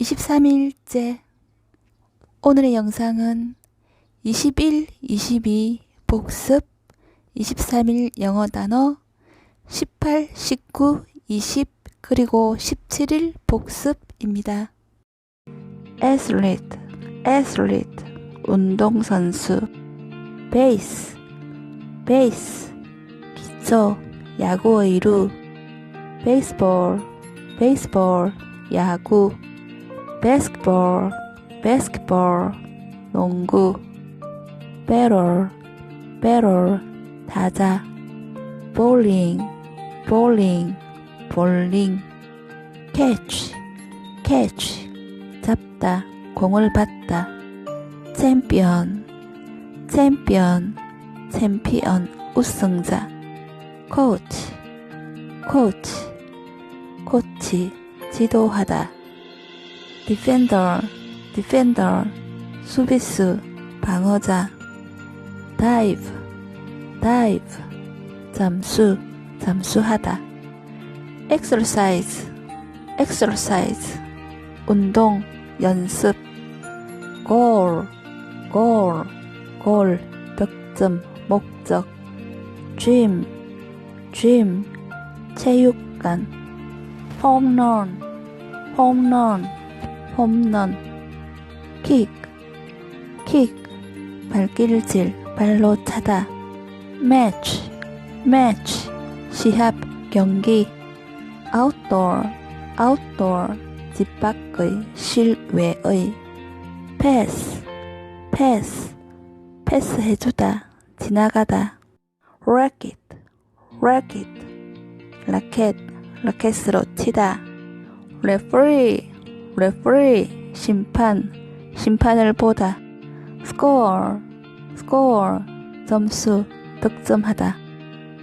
23일째 오늘의 영상은 21, 22 복습 23일 영어 단어 18, 19, 20 그리고 17일 복습입니다. athlete, athlete 운동선수 base, base 기초 야구의 이루 baseball, baseball 야구 basketball, basketball, 농구, barrel, barrel, 타자, bowling, bowling, 볼링, catch, catch, 잡다, 공을 받다, 챔피언, 챔피언, 챔피언, 우승자, coach, coach, 코치, 지도하다, defender, defender, 수비수, 방어자, dive, dive, 잠수, 잠수하다, exercise, exercise, 운동, 연습, goal, goal, goal, 득점, 목적, dream, dream, 체육관, home run, 홈런 킥, 킥, 발길질, 발로 차다 매치, 매치, 시합, 경기 outdoor, outdoor, 집 밖의, 실외의 pass, pass, 패스해주다, 지나가다 racket, racket, 라켓, 라켓으로 치다 referee 심판 심판을 보다 score score 점수 득점하다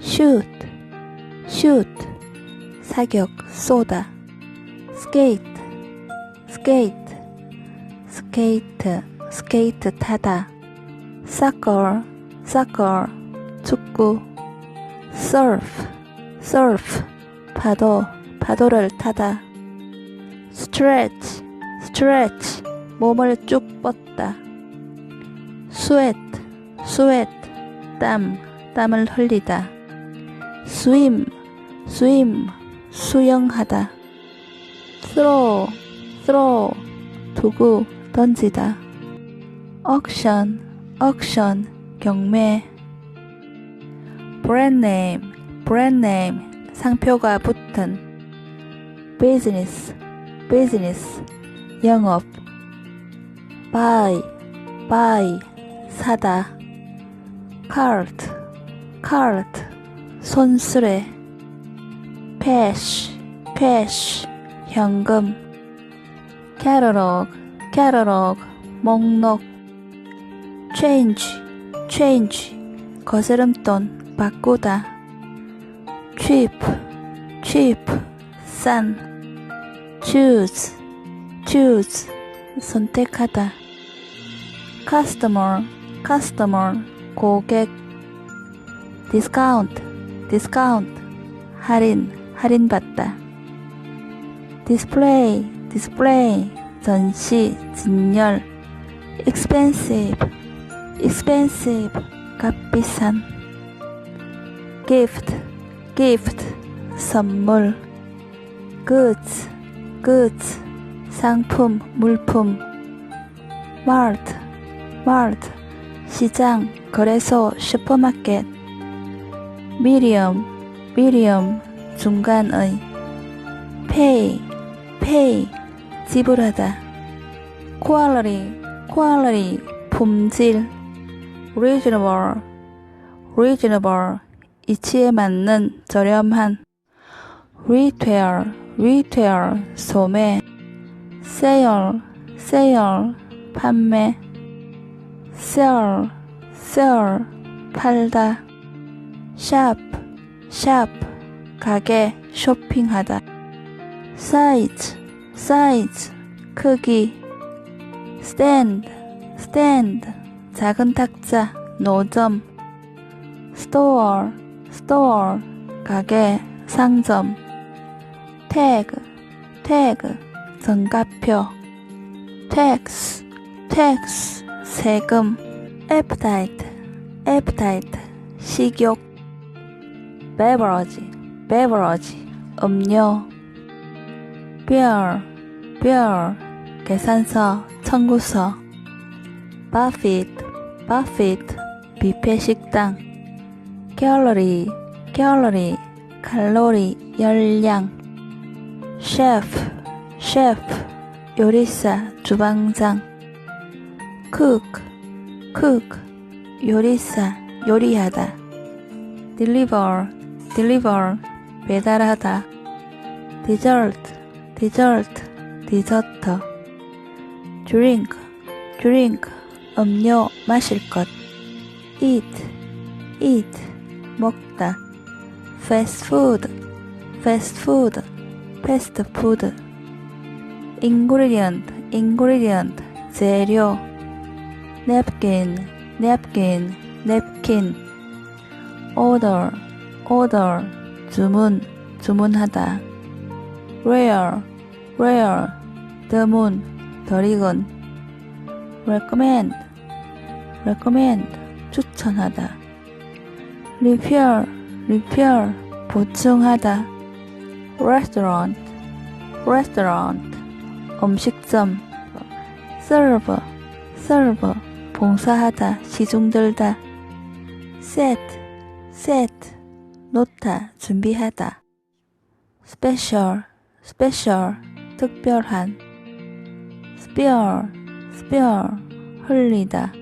shoot shoot 사격 쏘다 skate skate skate 스케이트 타다 soccer soccer 축구 surf surf 파도 파도를 타다 stretch, stretch, 몸을 쭉 뻗다. sweat, sweat, 땀, 땀을 흘리다. swim, swim, 수영하다. throw, throw, 두고 던지다. auction, auction, 경매. brand name, brand name, 상표가 붙은. business, business 영업 buy buy 사다 cart cart 손수레 cash cash 현금 catalog catalog 목록 change change 거스름돈 바꾸다 cheap cheap 싼 choose, choose, 선택하다. customer, customer, 고객. discount, discount, 할인, 할인받다. display, display, 전시, 진열. expensive, expensive, 값비싼. gift, gift, 선물. goods, goods 상품, 물품 mart, mart 시장, 거래소, 슈퍼마켓 medium, medium 중간의 pay, pay 지불하다 quality, quality 품질 reasonable, reasonable 이치에 맞는 저렴한 retail, retail 소매 sale, sale 판매 sell, sell 팔다 shop, shop 가게 쇼핑하다 size, size 크기 stand, stand 작은 탁자 노점 store, store 가게 상점 tag, tag 성가표 tax tax 세금 appetite appetite 식욕 beverage beverage 음료 beer beer 계산서 청구서 buffet buffet 뷔페 식당 calorie calorie 칼로리 열량 셰프 셰프 요리사 주방장 cook cook 요리사 요리하다 deliver deliver 배달하다 dessert dessert 디저트 drink drink 음료 마실 것 eat eat 먹다 fast food fast food 패스트 푸드 ingredient ingredient 재료 napkin napkin napkin order order 주문 주문하다 rare rare 드문 덜익은 recommend recommend 추천하다 repair repair 보충하다 restaurant restaurant 음식점 serve serve 봉사하다 시중들다 set set 놓다 준비하다 special special 특별한 spare spare 흘리다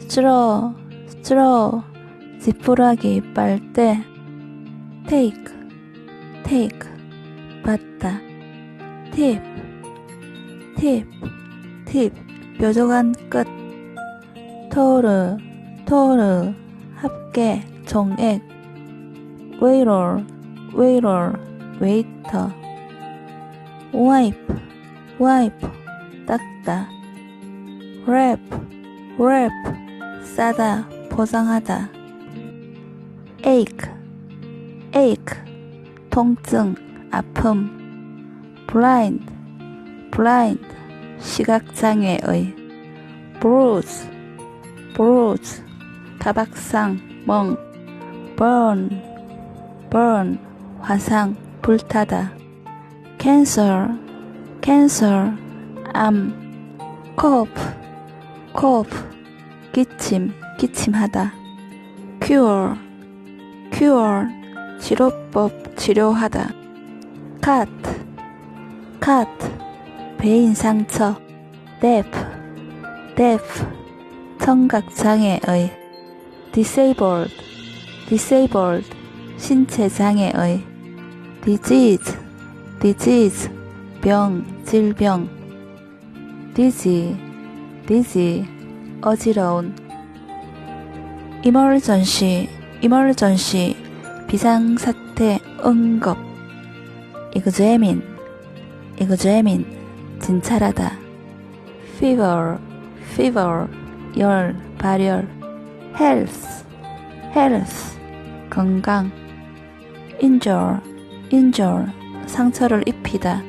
straw straw 지푸라기 빨대 take take 받다 tip tip tip 뾰족한 끝 토르 토르 합계 종액 waiter waiter 웨이터 wipe wipe 닦다 wrap wrap 싸다 포장하다 ache ache 통증 아픔 blind blind 시각장애의 bruise bruise 타박상 멍 burn burn 화상 불타다 cancer cancer 암 cough cough 기침 기침하다 cure cure 치료법 치료하다 cut cut 배인 상처 deaf deaf 청각 장애의 disabled disabled 신체 장애의 disease disease 병 질병 dizzy dizzy 어지러운 emergency emergency 비상사태 응급 examine examine 진찰하다 fever fever 열 발열 health health 건강 injure injure 상처를 입히다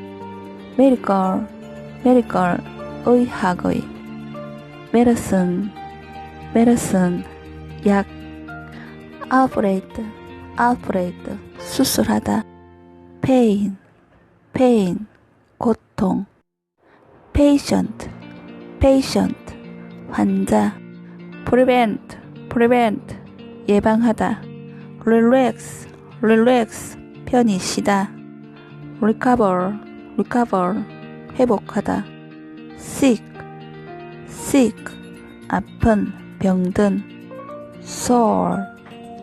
medical medical 의학의 medicine medicine 약 operate 수술하다 pain pain 고통 patient patient 환자 prevent prevent 예방하다 relax relax 편히 쉬다 recover recover 회복하다 sick sick 아픈 병든 sore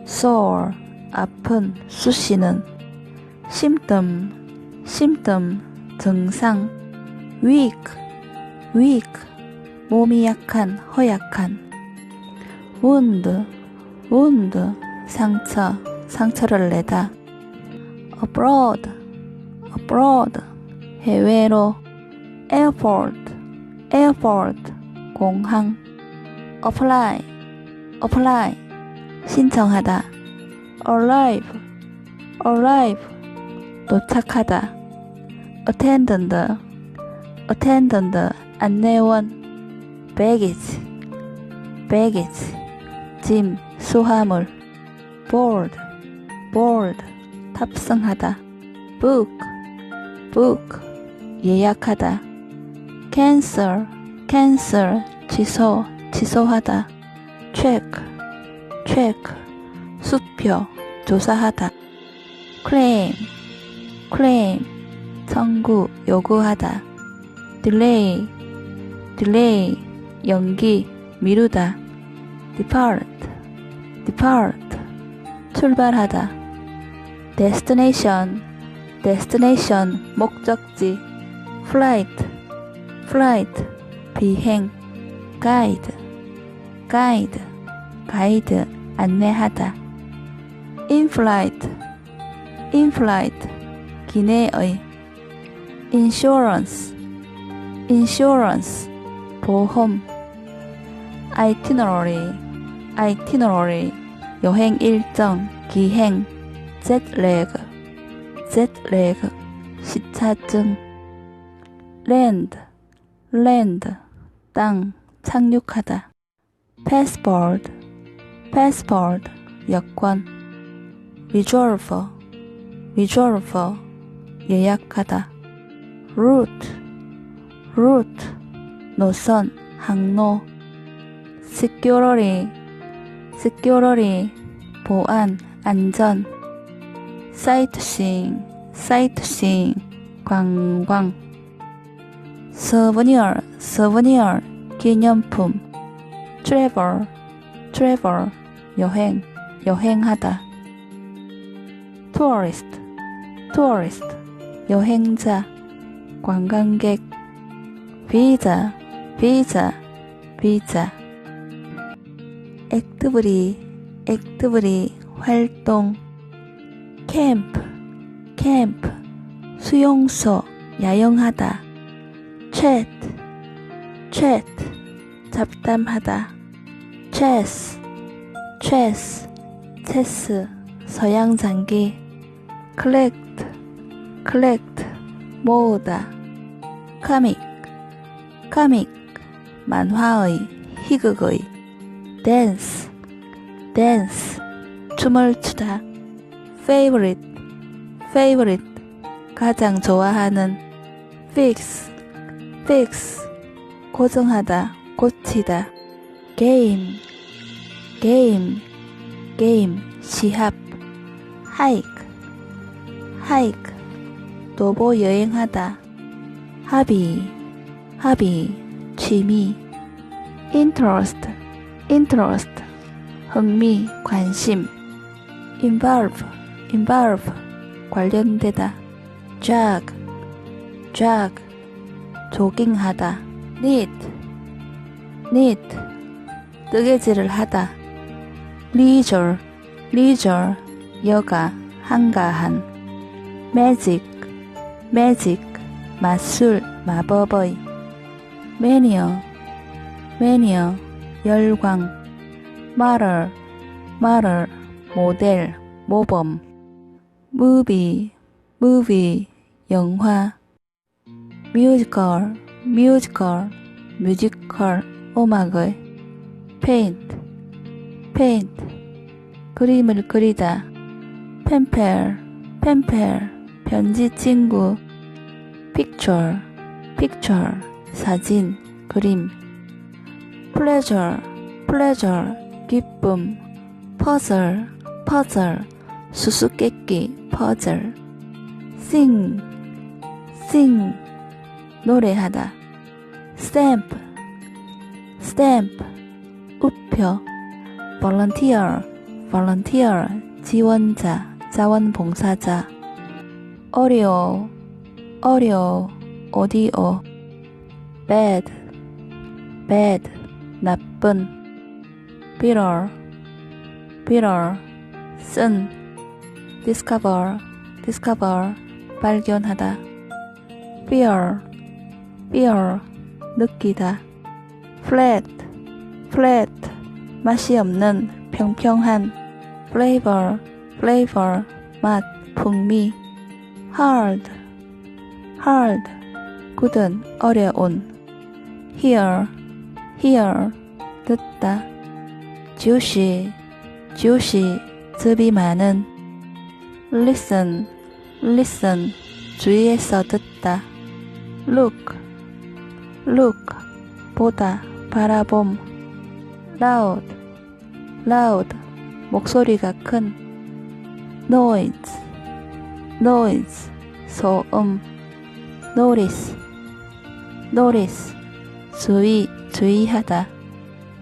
sore 아픈 쑤시는 symptom symptom 증상 weak weak 몸이 약한 허약한 wound wound 상처 상처를 내다 abroad abroad 해외로 airport airport 공항 apply apply 신청하다 arrive arrive 도착하다 attendant attendant 안내원 baggage baggage 짐 수화물 board board 탑승하다 book book 예약하다 cancel cancel 취소 취소하다 check check 수표 조사하다 claim claim 청구 요구하다 delay delay 연기 미루다 depart depart 출발하다 destination destination 목적지 flight flight 비행 guide guide 가이드 안내하다 in flight in flight 기내의 insurance insurance 보험 itinerary itinerary 여행 일정 기행 jet lag jet lag 시차증 land land 땅 착륙하다 passport passport 여권 reserve reserve 예약하다 route route 노선 항로 security security 보안 안전 sightseeing sightseeing 관광 souvenir souvenir 기념품 travel travel 여행 여행하다 tourist tourist 여행자 관광객 비자 비자 비자. 액티브리 액티브리 활동 캠프 캠프 수용소 야영하다 chat chat 잡담하다 chess chess 체스 서양 장기 collect collect 모으다 comic comic 만화의 희극의 dance dance 춤을 추다 favorite favorite 가장 좋아하는 fix fix 고정하다 고치다 game game game 시합 hike 도보 여행하다 합의 합의 취미 interest interest 흥미 관심 involve involve 관련되다 jog jog 조깅하다 knit knit 뜨개질을 하다 leisure leisure 여가 한가한 magic magic 마술 마법의 mania mania 열광 model model 모델 모범 movie movie 영화 musical musical 뮤지컬 음악의 paint paint 그림을 그리다 펜펠 펜펠 편지 친구 picture picture 사진 그림 pleasure pleasure 기쁨 puzzle puzzle 수수께끼 puzzle sing sing 노래하다 stamp stamp 우표 volunteer volunteer 지원자 자원봉사자 audio audio audio bad bad 나쁜 bitter bitter 쓴 discover discover 발견하다 fear fear 느끼다 flat flat 맛이 없는 평평한 flavor flavor 맛 풍미 hard hard 굳은 어려운 hear hear 듣다 juicy juicy 즙이 많은 listen listen 주의해서 듣다 look look 보다 바라봄 loud loud 목소리가 큰 noise noise 소음 notice notice 주의 주의하다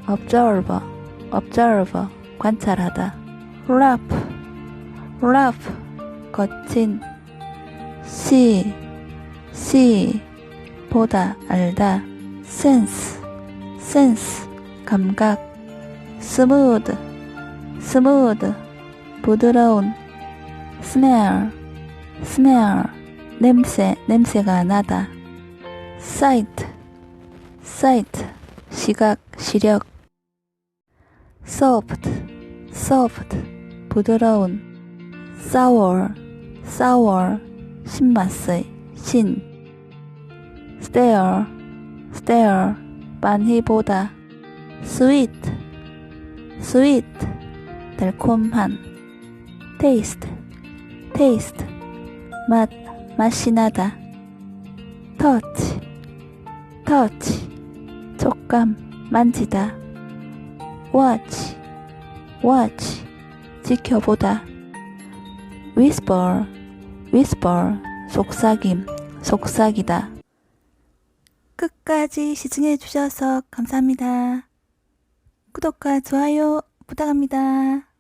observe observe 관찰하다 rough rough 거친 see see 보다 알다 sense sense 감각 smooth smooth 부드러운 smell smell 냄새 냄새가 나다 sight sight 시각 시력 soft soft 부드러운 sour sour 신맛의 신 stare stare 많이 보다 sweet sweet 달콤한 taste taste 맛 맛이 나다. touch touch 촉감 만지다. Watch watch. 지켜보다. Whisper whisper. 속삭임 속삭이다. 끝까지 시청해 주셔서 감사합니다. 구독과 좋아요 부탁합니다.